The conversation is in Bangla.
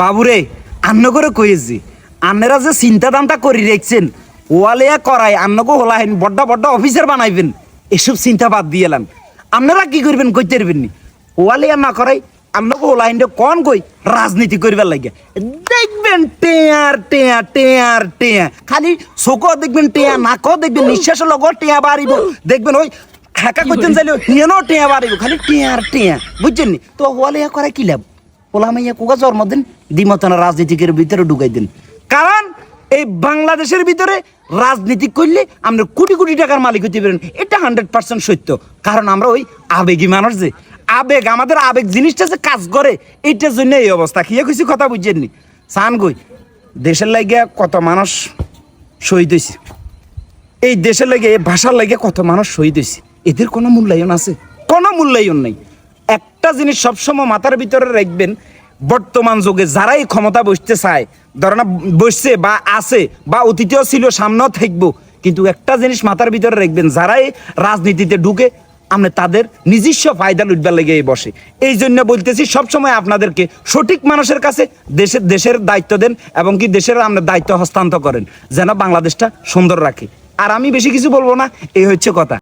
বাবুরে আন্ন করে কইছি আন্নেরা যে চিন্তা দামটা করি রেখছেন ওয়ালিয়া করাই আন্নকে হলাহেন বড্ডা বড্ডা অফিসার বানাইবেন। এসব চিন্তা বাদ দিয়ে এলাম। আপনারা কি করবেন কইতে পারবেন নি ওয়ালিয়া না করাই আন্নকে হলাহেন কন কই? রাজনীতি করবার লাগে দেখবেন টেয়ার টেয়া টেয়ার টেয়া খালি চোখও দেখবেন টেয়া নাকও দেখবেন নিঃশ্বাসের লগত টেয়া বাড়িব। দেখবেন ওই হাঁকা করতেন চাইলে হিয়েনও টেয়া বাড়িব। খালি টেয়ার টেয়া বুঝছেন নি তো ওয়ালিয়া করাই কি লাভ? ওলা মাইয়া কুকা জন্মদিন দিমতনা রাজনীতিকের ভিতরে ঢুকাই দিন। কারণ এই বাংলাদেশের ভিতরে রাজনীতি করলে আমরা কোটি কোটি টাকার মালিক হতে পারেন। এটা হান্ড্রেড পার্সেন্ট সত্য। কারণ আমরা ওই আবেগী মানুষ যে। আবেগ, আমাদের আবেগ জিনিসটা যে কাজ করে এইটার জন্য এই অবস্থা। কি কিছু কথা বুঝছেননি সান গই দেশের লাগিয়া কত মানুষ শহীদ হয়েছে এই দেশের লাগে এই ভাষার লাগে কত মানুষ শহীদ হয়েছে এদের কোনো মূল্যায়ন আছে? কোনো মূল্যায়ন নেই। একটা জিনিস সবসময় মাথার ভিতরে রাখবেন, বর্তমান যুগে যারাই ক্ষমতা বসতে চায়, ধরো না, বসছে বা আছে বা অতীতেও ছিল, সামনেও থাকব, কিন্তু একটা জিনিস মাথার ভিতরে রাখবেন, যারাই রাজনীতিতে ঢুকে, আমরা তাদের নিজস্ব ফায়দা লুটবার লেগে বসে। এই জন্য বলতেছি, সবসময় আপনাদেরকে সঠিক মানুষের কাছে দেশের দেশের দায়িত্ব দেন এবং কি দেশের আমরা দায়িত্ব হস্তান্তর করেন, যেন বাংলাদেশটা সুন্দর রাখে। আর আমি বেশি কিছু বলব না, এই হচ্ছে কথা।